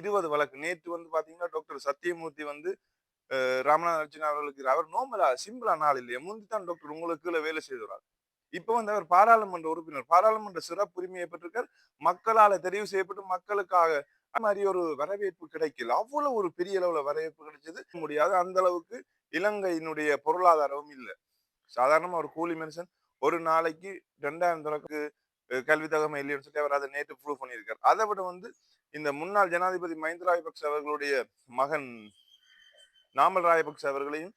இருபது வழக்கு. நேற்று வந்து பாத்தீங்கன்னா டாக்டர் சத்தியமூர்த்தி வந்து ராமநாத அர்ச்சனா அவர்களுக்கு அவர் நோமலா சிம்பிளா நாள் இல்லையா. முந்தி தான் டாக்டர் உங்களுக்கு வேலை செய்கிறார் இப்போ வந்து அவர் பாராளுமன்ற உறுப்பினர் பாராளுமன்ற சிறப்பு உரிமையை பெற்றிருக்கார். மக்களால தெரிவு செய்யப்பட்டு மக்களுக்காக மாதிரி ஒரு வரவேற்பு கிடைக்கல. அவ்வளவு ஒரு பெரிய அளவுல வரவேற்பு கிடைச்சது. முடியாது. அந்த அளவுக்கு இலங்கையினுடைய பொருளாதாரமும் இல்லை. சாதாரணமா ஒரு கூலி மனுஷன் ஒரு நாளைக்கு ரெண்டாயிரம் தொடக்கு கல்வி தகமை இல்லைன்னு சொல்லி அவர் அதை நேற்று ப்ரூவ் பண்ணியிருக்கார். அதை விட வந்து இந்த முன்னாள் ஜனாதிபதி மஹிந்த ராஜபக்ச அவர்களுடைய மகன் நாமல் ராஜபக்ச அவர்களையும்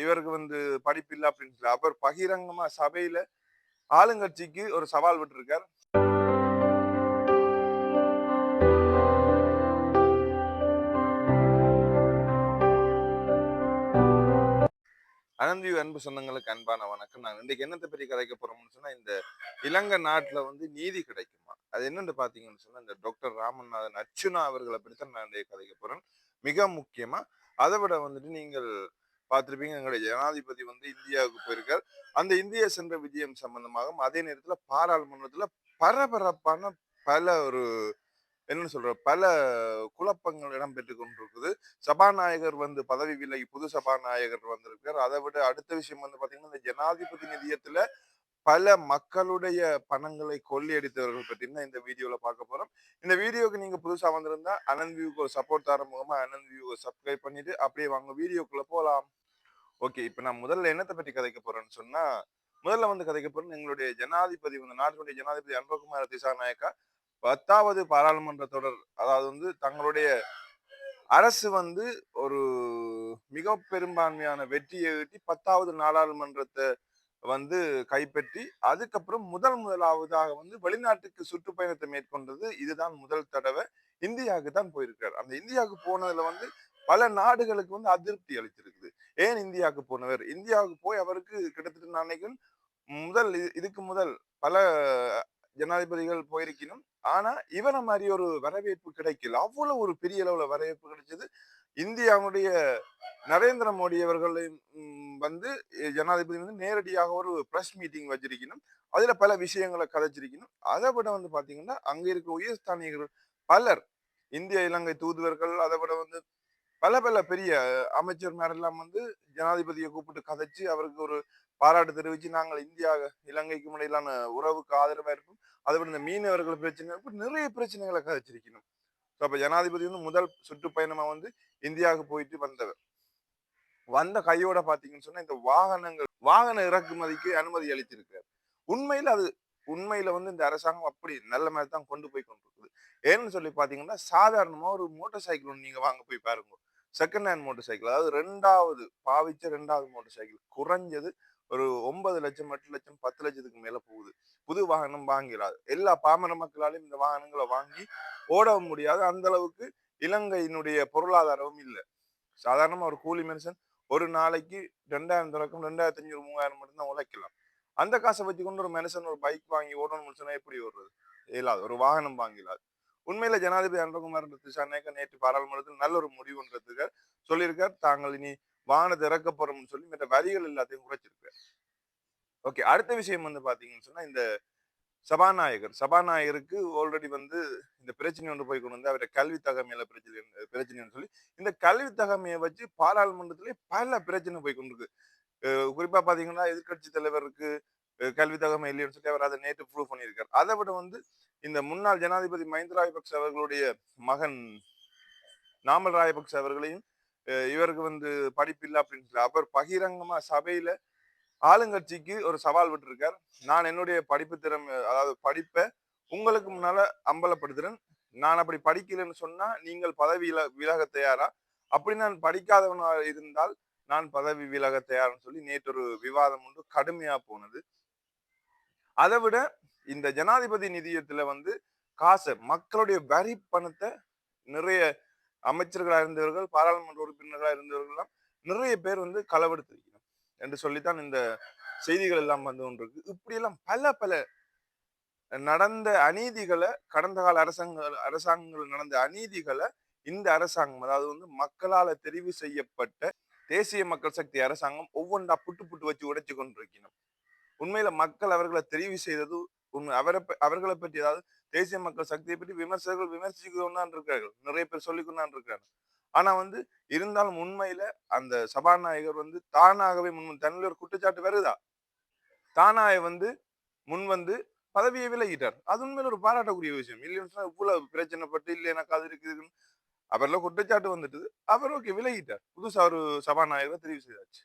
இவருக்கு வந்து படிப்பு இல்லை அப்படின்னு சொல்லி அவர் பகிரங்கமா சபையில ஆளுங்கட்சிக்கு ஒரு சவால் விட்டுருக்கார். அனந்தியூ அன்பு சொந்தங்களுக்கு அன்பான வணக்கம். நான் இன்றைக்கு என்னத்தை பற்றி கதைக்க போகிறோம்னு சொன்னால் இந்த இலங்கை நாட்டில் வந்து நீதி கிடைக்குமா? அது என்னென்னு பார்த்தீங்கன்னு சொன்னால் இந்த டாக்டர் ராமநாதன் அர்ச்சுனா அவர்களை பற்றி தான் நான் இன்றைக்கு கதைக்க போகிறேன் மிக முக்கியமாக அதை விட வந்துட்டு நீங்கள் பார்த்துருப்பீங்க எங்களுடைய ஜனாதிபதி வந்து இந்தியாவுக்கு போயிருக்கார். அந்த இந்தியா சென்ற விஜயம் சம்பந்தமாகவும் அதே நேரத்தில் பாராளுமன்றத்தில் பரபரப்பான பல ஒரு என்ன சொல்ற பல குழப்பங்கள் இடம்பெற்று கொண்டிருக்குது. சபாநாயகர் வந்து பதவி விலகி புது சபாநாயகர் வந்திருக்கார் அதை விட அடுத்த விஷயம் வந்து பாத்தீங்கன்னா இந்த ஜனாதிபதி நிதியத்துல பல மக்களுடைய பணங்களை கொள்ளையடித்தவர்கள் பற்றி தான் இந்த வீடியோவில் பார்க்க போறோம். இந்த வீடியோக்கு நீங்க புதுசா வந்திருந்தா அனந்த் வியூக்கு ஒரு சப்போர்ட் தர மூலமா அனந்த் வியூவை சப்ஸ்கிரைப் பண்ணிட்டு அப்படியே வாங்க வீடியோக்குள்ள போகலாம் ஓகே இப்ப நான் முதல்ல என்னத்தை பற்றி கதைக்க போறேன்னு சொன்னா முதல்ல வந்து கதைக்க போறேன் எங்களுடைய ஜனாதிபதி வந்து நாட்டினுடைய ஜனாதிபதி அன்பகுமார் திசாநாயக்கா. பத்தாவது பாராளுமன்ற தொடர் அதாவது வந்து தங்களுடைய அரசு வந்து ஒரு மிக பெரும்பான்மையான வெற்றியை ஈட்டி பத்தாவது நாடாளுமன்றத்தை வந்து கைப்பற்றி அதுக்கப்புறம் முதல் முதலாவதாக வந்து வெளிநாட்டுக்கு சுற்றுப்பயணத்தை மேற்கொண்டது இதுதான் முதல் தடவை. இந்தியாவுக்கு தான் போயிருக்கார். அந்த இந்தியாவுக்கு போனதுல வந்து பல நாடுகளுக்கு வந்து அதிருப்தி அளித்திருக்குது. ஏன் இந்தியாவுக்கு போனவர்? இந்தியாவுக்கு போய் அவருக்கு கிட்டத்தட்ட நான் முதல் இது- இதுக்கு முதல் பல ஜனாதிபதிகள் போயிருக்கணும் ஆனா இவரை மாதிரி ஒரு வரவேற்பு கிடைக்கல. அவ்வளவு ஒரு பெரிய அளவுல வரவேற்பு கிடைச்சது. இந்தியாவுடைய நரேந்திர மோடி அவர்களையும் வந்து ஜனாதிபதி வந்து நேரடியாக ஒரு ப்ரெஸ் மீட்டிங் வச்சிருக்கணும் அதுல பல விஷயங்களை கதைச்சிருக்கணும் அதை விட வந்து பாத்தீங்கன்னா அங்க இருக்கிற உயர்ஸ்தானிகர்கள் பலர் இந்திய இலங்கை தூதுவர்கள் அதை விட வந்து பல பல பெரிய அமைச்சர் எல்லாம் வந்து ஜனாதிபதியை கூப்பிட்டு கதைச்சு அவருக்கு ஒரு பாராட்டு தெரிவிச்சு நாங்கள் இந்தியா இலங்கைக்கு இடையிலான உறவுக்கு ஆதரவா இருப்போம். அதை விட இந்த மீனவர்கள் பிரச்சனை இப்படி நிறைய பிரச்சனைகளை கதைச்சிருக்கணும். ஸோ அப்போ ஜனாதிபதி வந்து முதல் சுற்றுப்பயணமா வந்து இந்தியாவுக்கு போயிட்டு வந்தவர். வந்த கையோட பார்த்தீங்கன்னு சொன்னா இந்த வாகனங்கள் வாகன இறக்குமதிக்கு அனுமதி அளித்திருக்காரு உண்மையில அது உண்மையில வந்து இந்த அரசாங்கம் அப்படி நல்ல மாதிரி தான் கொண்டு போய் கொண்டிருக்குது. ஏன்னு சொல்லி பார்த்தீங்கன்னா சாதாரணமா ஒரு மோட்டார் சைக்கிள் ஒன்று நீங்க வாங்க போய் பாருங்க. செகண்ட் ஹேண்ட் மோட்டார் சைக்கிள் அதாவது ரெண்டாவது பாவிச்ச ரெண்டாவது மோட்டார் சைக்கிள் குறைஞ்சது ஒரு ஒன்பது லட்சம் எட்டு லட்சம் பத்து லட்சத்துக்கு மேல போகுது. புது வாகனம் வாங்கிடாது எல்லா பாமர மக்களாலையும் இந்த வாகனங்களை வாங்கி ஓடவும் முடியாது. அந்த அளவுக்கு இலங்கையினுடைய பொருளாதாரமும் இல்லை. சாதாரணமா ஒரு கூலி மனுஷன் ஒரு நாளைக்கு ரெண்டாயிரம் தொடக்கம் ரெண்டாயிரத்தி அஞ்சூறு மூவாயிரம் மட்டும்தான் உழைக்கலாம். அந்த காசை வச்சு கொண்டு ஒரு மனுஷன் ஒரு பைக் வாங்கி ஓடணும் சொன்னா எப்படி ஓடுறது? இயலாது. ஒரு வாகனம் வாங்கிடாது உண்மையில ஜனாதிபதி அன்பகுமார் திசாநாயக்க நேற்று பாராளுமன்றத்தில் நல்ல ஒரு முடிவுன்றதுக்கு சொல்லியிருக்கார். தாங்கள் இனி வானத்தை இறக்க சொல்லி மற்ற வரிகள் எல்லாத்தையும் குறைச்சிருக்காரு ஓகே அடுத்த விஷயம் வந்து பாத்தீங்கன்னு சொன்னா இந்த சபாநாயகர். சபாநாயகருக்கு ஆல்ரெடி வந்து இந்த பிரச்சனை ஒன்று போய் கொண்டு வந்து அவரை கல்வி தகமையில பிரச்சனை பிரச்சனைன்னு சொல்லி இந்த கல்வி தகமையை வச்சு பாராளுமன்றத்திலே பல பிரச்சனை போய் கொண்டிருக்கு. குறிப்பா பாத்தீங்கன்னா எதிர்க்கட்சி தலைவருக்கு கல்வி தகமை இல்லைன்னு சொல்லி அவர் அதை நேற்று ப்ரூவ் பண்ணியிருக்கார். அதை விட வந்து இந்த முன்னாள் ஜனாதிபதி மஹிந்த ராஜபக்ச அவர்களுடைய மகன் நாமல் ராஜபக்ச அவர்களையும் இவருக்கு வந்து படிப்பு இல்லை அப்படின்னு சொல்லி அவர் பகிரங்கமா சபையில ஆளுங்கட்சிக்கு ஒரு சவால் விட்டுருக்கார். நான் என்னுடைய படிப்பு திறமை அதாவது படிப்பை உங்களுக்கு முன்னால அம்பலப்படுத்துறேன். நான் அப்படி படிக்கலைன்னு சொன்னா நீங்கள் பதவி விலக தயாரா? அப்படி நான் படிக்காதவனாக இருந்தால் நான் பதவி விலக தயார்னு சொல்லி நேற்று ஒரு விவாதம் ஒன்று கடுமையா போனது. அதை விட இந்த ஜனாதிபதி நிதியத்துல வந்து காசை மக்களுடைய வரி பணத்தை நிறைய அமைச்சர்களா இருந்தவர்கள் பாராளுமன்ற உறுப்பினர்களாக இருந்தவர்கள் எல்லாம் நிறைய பேர் வந்து களவெடுத்திருக்கணும் என்று சொல்லித்தான் இந்த செய்திகள் எல்லாம் வந்து கொண்டிருக்கு. இப்படியெல்லாம் பல பல நடந்த அநீதிகளை கடந்த கால அரசாங்க அரசாங்கங்கள் நடந்த அநீதிகளை இந்த அரசாங்கம் அதாவது வந்து மக்களால தெரிவு செய்யப்பட்ட தேசிய மக்கள் சக்தி அரசாங்கம் ஒவ்வொன்றா புட்டு புட்டு வச்சு உடைச்சு கொண்டிருக்கணும் உண்மையில மக்கள் அவர்களை தெரிவு செய்தது உண்மை. அவரை அவர்களை பற்றி அதாவது தேசிய மக்கள் சக்தியை பற்றி விமர்சகர்கள் விமர்சிக்கணும்னு இருக்கார்கள். நிறைய பேர் சொல்லிக்கணும்னு இருக்காங்க. ஆனா வந்து இருந்தாலும் உண்மையில அந்த சபாநாயகர் வந்து தானாகவே முன் தன்னில் ஒரு குற்றச்சாட்டு வருதா? தானாக வந்து முன் வந்து பதவியை விலகிட்டார். அது உண்மையில ஒரு பாராட்டக்கூடிய விஷயம். இல்லைன்னு இவ்வளவு பிரச்சனைப்பட்டு இல்லை எனக்கு அது இருக்குதுன்னு அவர்ல குற்றச்சாட்டு வந்துட்டு அவர் ஓகே விலகிட்டார். புதுசா ஒரு சபாநாயகரை தெரிவு செய்தாச்சு.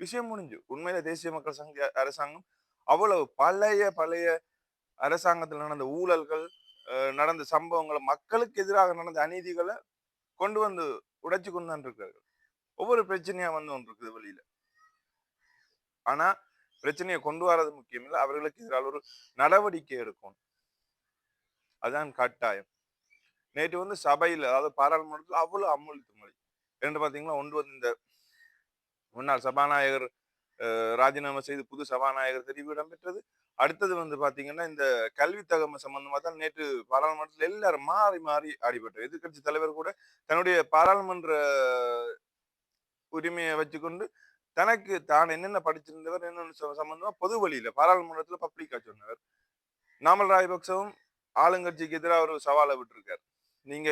விஷயம் முடிஞ்சு. உண்மையில தேசிய மக்கள் சங்க அரசாங்கம் அவ்வளவு பழைய பழைய அரசாங்கத்தில் நடந்த ஊழல்கள் நடந்த சம்பவங்களை மக்களுக்கு எதிராக நடந்த அநீதிகளை கொண்டு வந்து உடைச்சு கொண்டு தான் இருக்கிறார்கள். ஒவ்வொரு பிரச்சனையா வந்து ஒன்று இருக்குது வெளியில. ஆனா பிரச்சனையை கொண்டு வர்றது முக்கியம் இல்லை. அவர்களுக்கு எதிராக ஒரு நடவடிக்கை எடுக்கணும். அதுதான் கட்டாயம். நேற்று வந்து சபையில் அதாவது பாராளுமன்றத்தில் அவ்வளவு அமுழித்து மொழி ரெண்டு பார்த்தீங்கன்னா ஒன்று வந்து இந்த முன்னாள் சபாநாயகர் ராஜினாமா செய்து புது சபாநாயகர் தெரிவு இடம்பெற்றது அடுத்தது வந்து பாத்தீங்கன்னா இந்த கல்வி தகமை சம்பந்தமா தான் நேற்று பாராளுமன்றத்தில் எல்லாரும் மாறி மாறி அடிபட்டது எதிர்கட்சி தலைவர் கூட தன்னுடைய பாராளுமன்ற உரிமையை வச்சுக்கொண்டு தனக்கு தான் என்னென்ன படிச்சிருந்தவர் என்னென்ன சம்பந்தமா பொது வழியில பாராளுமன்றத்துல பப்ளிக்கா சொன்னவர். நாமல் ராஜபக்சவும் ஆளுங்கட்சிக்கு எதிராக ஒரு சவாலை விட்டுருக்காரு. நீங்க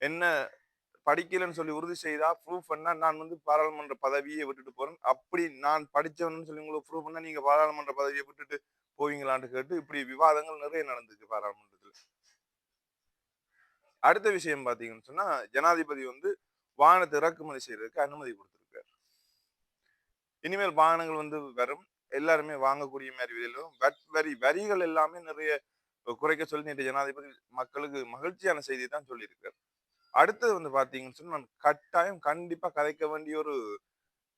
என்ன படிக்கலன்னு சொல்லி உறுதி செய்தா ப்ரூஃப் பண்ணா நான் வந்து பாராளுமன்ற பதவியை விட்டுட்டு போறேன். அப்படி நான் படித்தவன் சொல்லி உங்களுக்கு ப்ரூஃப் பண்ணா நீங்க பாராளுமன்ற பதவியை விட்டுட்டு போவீங்களான்னு கேட்டு இப்படி விவாதங்கள் நிறைய நடந்துச்சு பாராளுமன்றத்தில். அடுத்த விஷயம் பாத்தீங்கன்னு சொன்னா ஜனாதிபதி வந்து வாகனத்தை இறக்குமதி செய்யறதுக்கு அனுமதி கொடுத்திருக்காரு. இனிமேல் வாகனங்கள் வந்து வரும். எல்லாருமே வாங்கக்கூடிய மாதிரி விதிலும் வரி வரிகள் எல்லாமே நிறைய குறைக்க சொல்லி நேற்று ஜனாதிபதி மக்களுக்கு மகிழ்ச்சியான செய்தி தான் சொல்லியிருக்காரு. அடுத்தது வந்து பார்த்தீங்கன்னு சொன்னா நான் கட்டாயம் கண்டிப்பா கதைக்க வேண்டிய ஒரு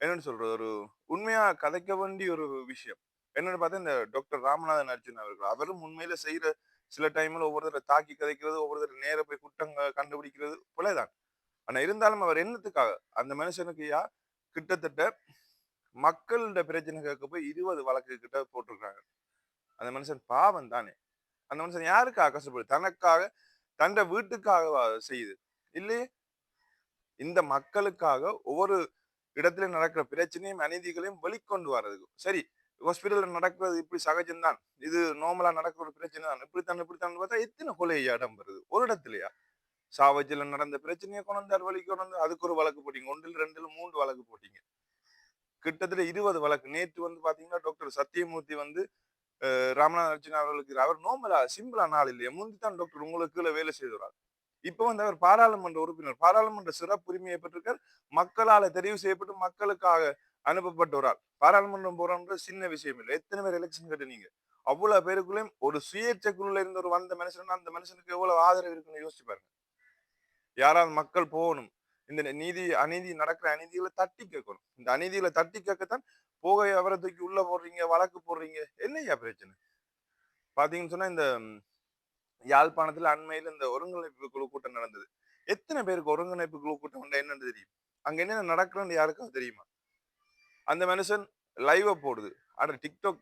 என்னன்னு சொல்றது? ஒரு உண்மையா கதைக்க வேண்டிய ஒரு விஷயம். என்னன்னு பார்த்தா இந்த டாக்டர் ராமநாதன் அர்ஜுன் அவர்கள். அவரும் உண்மையில செய்யற சில டைம்ல ஒவ்வொருத்தரை தாக்கி கதைக்கிறது ஒவ்வொருத்தர் நேர போய் குற்றங்க கண்டுபிடிக்கிறது போலதான். ஆனா இருந்தாலும் அவர் என்னத்துக்காக? அந்த மனுஷனுக்கு யா கிட்டத்தட்ட மக்களோட பிரச்சனை கேட்க போய் இருபது வழக்கு கிட்ட போட்டிருக்காங்க அந்த மனுஷன் பாவம் தானே. அந்த மனுஷன் யாருக்காக கஷ்டப்படுது தனக்காக தண்ட வீட்டுக்காக செய்யுது? இல்லையே இந்த மக்களுக்காக ஒவ்வொரு இடத்துல நடக்கிற பிரச்சனையும் அநீதிகளையும் வெளிக்கொண்டு வர்றதுக்கு. சரி ஹாஸ்பிட்டலில் நடக்கிறது இப்படி சகஜம்தான். இது நார்மலாக நடக்கிற ஒரு பிரச்சனை தான் இப்படித்தான் இப்படித்தான் பார்த்தா எத்தனை கொலை இடம் வருது? ஒரு இடத்துலயா? சாவஜில் நடந்த பிரச்சனையை கொண்டார் வழி கொண்டு அதுக்கு ஒரு வழக்கு போட்டீங்க. ஒன்றில் ரெண்டுல மூன்று வழக்கு போட்டீங்க. கிட்டத்தட்ட இருபது வழக்கு. நேற்று வந்து பாத்தீங்கன்னா டாக்டர் சத்தியமூர்த்தி வந்து ராமநாத அர்ஜுனா அவர்களுக்கு அவர் நோமலா சிம்பிளா நாள் இல்லையா. முந்தி தான் டாக்டர் உங்களுக்கு கீழே வேலை செய்துறாரு இப்போ வந்து அவர் பாராளுமன்ற உறுப்பினர். பாராளுமன்ற சிறப்பு உரிமையை பெற்றிருக்கார். மக்களால் தெரிவு செய்யப்பட்டு மக்களுக்காக அனுப்பப்பட்ட ஒரு ஆள் பாராளுமன்றம் போறோம்ன்ற சின்ன விஷயம் இல்லை. எத்தனை பேர் எலெக்ஷன் கட்டுனீங்க அவ்வளவு பேருக்குள்ளேயும் ஒரு சுயேட்சைக்குள்ள இருந்த ஒரு வந்த மனுஷன் அந்த மனுஷனுக்கு எவ்வளவு ஆதரவு இருக்குன்னு யோசிச்சு பாருங்க. யாராவது மக்கள் போகணும். இந்த நீதி அநீதி நடக்கிற அநீதிகளை தட்டி கேட்கணும். இந்த அநீதிகளை தட்டி கேட்கத்தான் போக அவரை தூக்கி உள்ள போடுறீங்க வழக்கு போடுறீங்க. என்னையா பிரச்சனை? பாத்தீங்கன்னு சொன்னா இந்த யாழ்ப்பாணத்துல அண்மையில இந்த ஒருங்கிணைப்பு குழு கூட்டம் நடந்தது. எத்தனை பேருக்கு ஒருங்கிணைப்பு குழு கூட்டம் என்னன்னு தெரியும்? அங்க என்னென்ன நடக்கிறன்னு யாருக்காவது தெரியுமா? அந்த மனுஷன் லைவ போடுது. ஆனா டிக்டாக்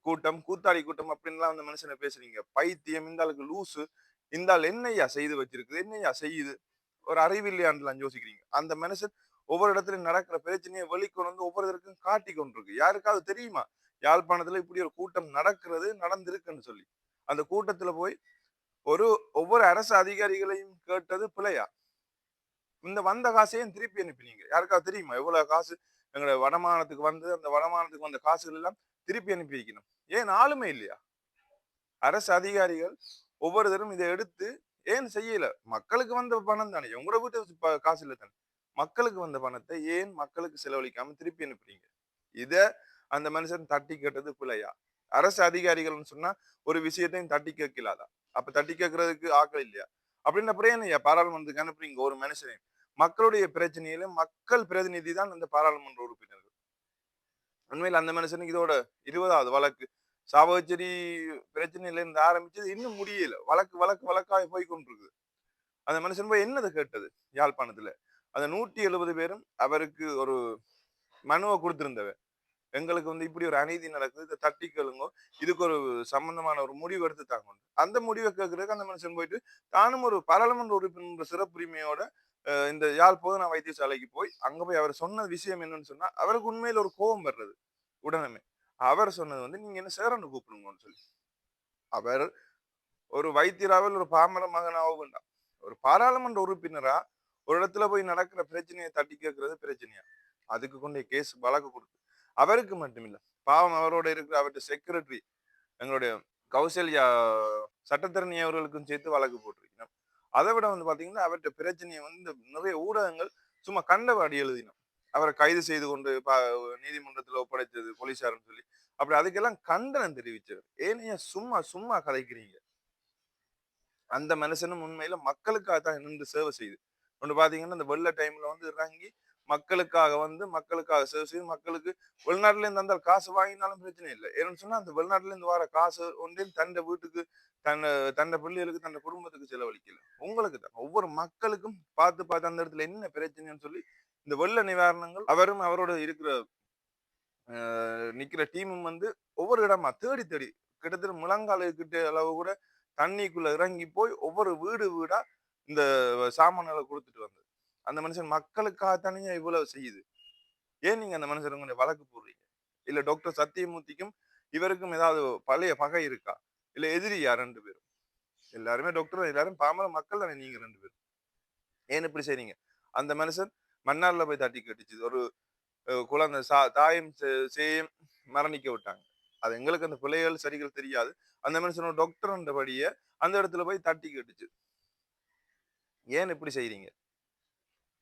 கூட்டம் கூத்தாடி கூட்டம் அப்படின்லாம் அந்த மனுஷனை பேசுறீங்க. பைத்தியம் இந்த ஆளுக்கு லூசு. இந்த ஆள் என்னையா செய்து வச்சிருக்குது? என்னையா செய்யுது? ஒரு அறிவில்லையான்லாம் யோசிக்கிறீங்க. அந்த மனுஷன் ஒவ்வொரு இடத்துலயும் நடக்கிற பிரச்சனையை வெளிக்கொண்டு வந்து ஒவ்வொருத்தருக்கும் காட்டி கொண்டிருக்கு. யாருக்காவது தெரியுமா? யாழ்ப்பாணத்துல இப்படி ஒரு கூட்டம் நடக்கிறது நடந்திருக்குன்னு சொல்லி. அந்த கூட்டத்துல போய் ஒரு ஒவ்வொரு அரசு அதிகாரிகளையும் கேட்டது பிழையா? இந்த வந்த காசையும் திருப்பி அனுப்பினீங்க? யாருக்காவது தெரியுமா? எவ்வளவு காசு எங்களோட வடமானத்துக்கு வந்து அந்த வடமானத்துக்கு வந்த காசுகள் எல்லாம் திருப்பி அனுப்பி வைக்கணும். ஏன் ஆளுமை இல்லையா? அரசு அதிகாரிகள் ஒவ்வொருத்தரும் இதை எடுத்து ஏன் செய்யல? மக்களுக்கு வந்த பணம் தானே. உங்களோட வீட்டு காசு இல்லை தானே. மக்களுக்கு வந்த பணத்தை ஏன் மக்களுக்கு செலவழிக்காம திருப்பி அனுப்புறீங்க இத அந்த மனுஷன் தட்டி கேட்டது பிள்ளையா அரசு அதிகாரிகள்னு சொன்னா ஒரு விஷயத்தையும் தட்டி கேட்கலாதான் அப்ப தட்டி கேட்கறதுக்கு ஆக்கள் இல்லையா? அப்படின்னு அப்புறம் பாராளுமன்றத்துக்கு அனுப்புறீங்க? ஒரு மனுஷனே மக்களுடைய பிரச்சனையில மக்கள் பிரதிநிதி தான் அந்த பாராளுமன்ற உறுப்பினர்கள். உண்மையில் அந்த மனுஷனுக்கு இதோட இருபதாவது வழக்கு. சாவகச்சேரி பிரச்சனையில இருந்து ஆரம்பிச்சது இன்னும் முடியல. வழக்கு வழக்கு வழக்காய் போய் கொண்டிருக்கு அந்த மனுஷன் போய் என்னது கேட்டது யாழ்ப்பாணத்துல? அந்த நூற்றி எழுபது பேரும் அவருக்கு ஒரு மனுவை கொடுத்திருந்தவன் எங்களுக்கு வந்து இப்படி ஒரு அநீதி நடக்குது இதை தட்டி கேளுங்கோ. இதுக்கு ஒரு சம்பந்தமான ஒரு முடிவு எடுத்து தாங்க அந்த முடிவை கேட்கறதுக்கு அந்த மனுஷன் போயிட்டு தானும் ஒரு பாராளுமன்ற உறுப்பினர் சிறப்புரிமையோட இந்த யாழ் போதனா வைத்தியசாலைக்கு போய் அங்க போய் அவர் சொன்ன விஷயம் என்னன்னு சொன்னா அவருக்கு உண்மையில ஒரு கோபம் வர்றது உடனே. அவர் சொன்னது வந்து நீங்க என்ன சேரன்னு கூப்பிடுங்கன்னு சொல்லி. அவர் ஒரு வைத்தியராவில் ஒரு பாமர மகனாக வேண்டாம் ஒரு பாராளுமன்ற உறுப்பினரா ஒரு இடத்துல போய் நடக்கிற பிரச்சனையை தட்டி கேட்கறது பிரச்சனையா? அதுக்கு கொண்டு கேஸ் வழக்கு கொடுக்கு அவருக்கு மட்டுமில்ல. பாவம் அவரோட இருக்கிற அவர்கிட்ட செக்ரட்டரி எங்களுடைய கௌசல்யா சட்டத்திறனி அவர்களுக்கும் சேர்த்து வழக்கு போட்டிருக்கணும் அதை விட வந்து பாத்தீங்கன்னா அவர்கிட்ட பிரச்சனையை வந்து நிறைய ஊடகங்கள் சும்மா கண்டவாடி எழுதினோம். அவரை கைது செய்து கொண்டு நீதிமன்றத்தில் ஒப்படைத்தது போலீசார்னு சொல்லி. அப்படி அதுக்கெல்லாம் கண்டனம் தெரிவிச்சவர் ஏனையா சும்மா சும்மா கதைக்கிறீங்க. அந்த மனுஷனும் உண்மையில மக்களுக்காக தான் நின்று சேவை செய்யுது ஒன்று பார்த்தீங்கன்னா இந்த வெள்ள டைமில் வந்து இறங்கி மக்களுக்காக வந்து மக்களுக்காக சேவை செய்து மக்களுக்கு வெளிநாட்டிலேருந்து அந்த வந்தால் காசு வாங்கினாலும் பிரச்சனை இல்லை. ஏன்னு சொன்னால் அந்த வெளிநாட்டிலேருந்து வர காசு ஒன்றையும் தண்டை வீட்டுக்கு தன்னை தண்டை பிள்ளைகளுக்கு தன்னை குடும்பத்துக்கு செலவழிக்கல. உங்களுக்கு தான். ஒவ்வொரு மக்களுக்கும் பார்த்து பார்த்து அந்த இடத்துல என்ன பிரச்சனைன்னு சொல்லி இந்த வெள்ள நிவாரணங்கள் அவரும் அவரோட இருக்கிற நிற்கிற டீமும் வந்து ஒவ்வொரு இடமா தேடி தேடி கிட்டத்தட்ட முழங்கால் கிட்ட அளவு கூட தண்ணிக்குள்ள இறங்கி போய் ஒவ்வொரு வீடு வீடா இந்த சாமான்களை கொடுத்துட்டு வந்தது. அந்த மனுஷன் மக்களுக்காக தனியா இவ்வளவு செய்யுது. ஏன் நீங்க அந்த மனுஷன் கொஞ்சம் வழக்கு போடுறீங்க? இல்ல டாக்டர் சத்தியமூர்த்திக்கும் இவருக்கும் ஏதாவது பழைய பகை இருக்கா? இல்ல எதிரியா ரெண்டு பேரும்? எல்லாருமே டாக்டர் எல்லாரும் பாமர மக்கள் தானே நீங்க ரெண்டு பேரும். ஏன் இப்படி செய்றீங்க? அந்த மனுஷன் மன்னார்ல போய் தட்டி கட்டிச்சு. ஒரு குழந்தை சா தாயும் சேயும் மரணிக்க விட்டாங்க. அது எங்களுக்கு அந்த பிள்ளைகள் சரிகள் தெரியாது. அந்த மனுஷனோட டாக்டர்ன்றபடிய அந்த இடத்துல போய் தட்டி கட்டுச்சு. ஏன் இப்படி செய்கிறீங்க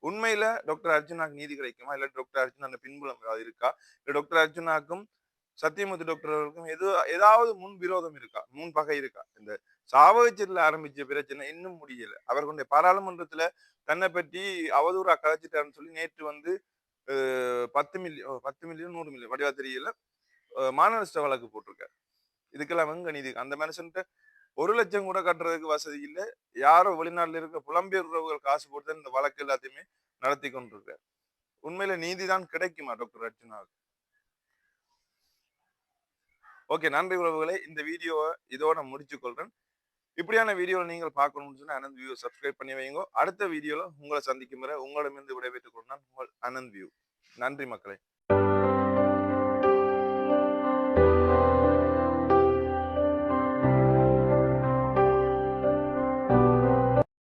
உண்மையில டாக்டர் அர்ஜுனாக்கு நீதி கிடைக்குமா? இல்ல டாக்டர் அர்ஜுனா அந்த பின்புலம் ஏதாவது இருக்கா? இல்லை டாக்டர் அர்ஜுனாக்கும் சத்தியமூர்த்தி டாக்டர் அவர்களுக்கும் எது ஏதாவது முன் விரோதம் இருக்கா? முன் பகை இருக்கா? இந்த சாவகச்சேரியில் ஆரம்பிச்ச பிரச்சனை இன்னும் முடியல. அவர்களுடைய பாராளுமன்றத்துல தன்னை பற்றி அவதூறா கதைச்சிட்டாருன்னு சொல்லி நேற்று வந்து பத்து மில்லியன் பத்து மில்லியன் நூறு மில்லியன் வடிவா தெரியல. மாநஷ்ட வழக்கு போட்டிருக்காரு. இதுக்கெல்லாம் எங்க நீதி? அந்த மனுஷன்ட்டு ஒரு லட்சம் கூட கட்டுறதுக்கு வசதி இல்லை. யாரோ வெளிநாட்டில் இருக்க புலம்பெயர் உறவுகள் காசு போட்டு இந்த வழக்கு எல்லாத்தையுமே நடத்தி கொண்டிருக்கார். உண்மையில நீதி தான் கிடைக்குமா டாக்டர் அர்ஜுனாவுக்கு ஓகே நன்றி உறவுகளை. இந்த வீடியோவை இதோட முடிச்சு கொள்றேன் இப்படியான வீடியோவை நீங்கள் பார்க்கணும்னு சொன்னா அனந்த் வியூ சப்ஸ்கிரைப் பண்ணி வைங்க அடுத்த வீடியோவில் உங்களை சந்திக்கும் வரை உங்களிடமிருந்து விடைபெற்றுக் கொண்டான் உங்கள் அனந்த் வியூ. நன்றி மக்களே.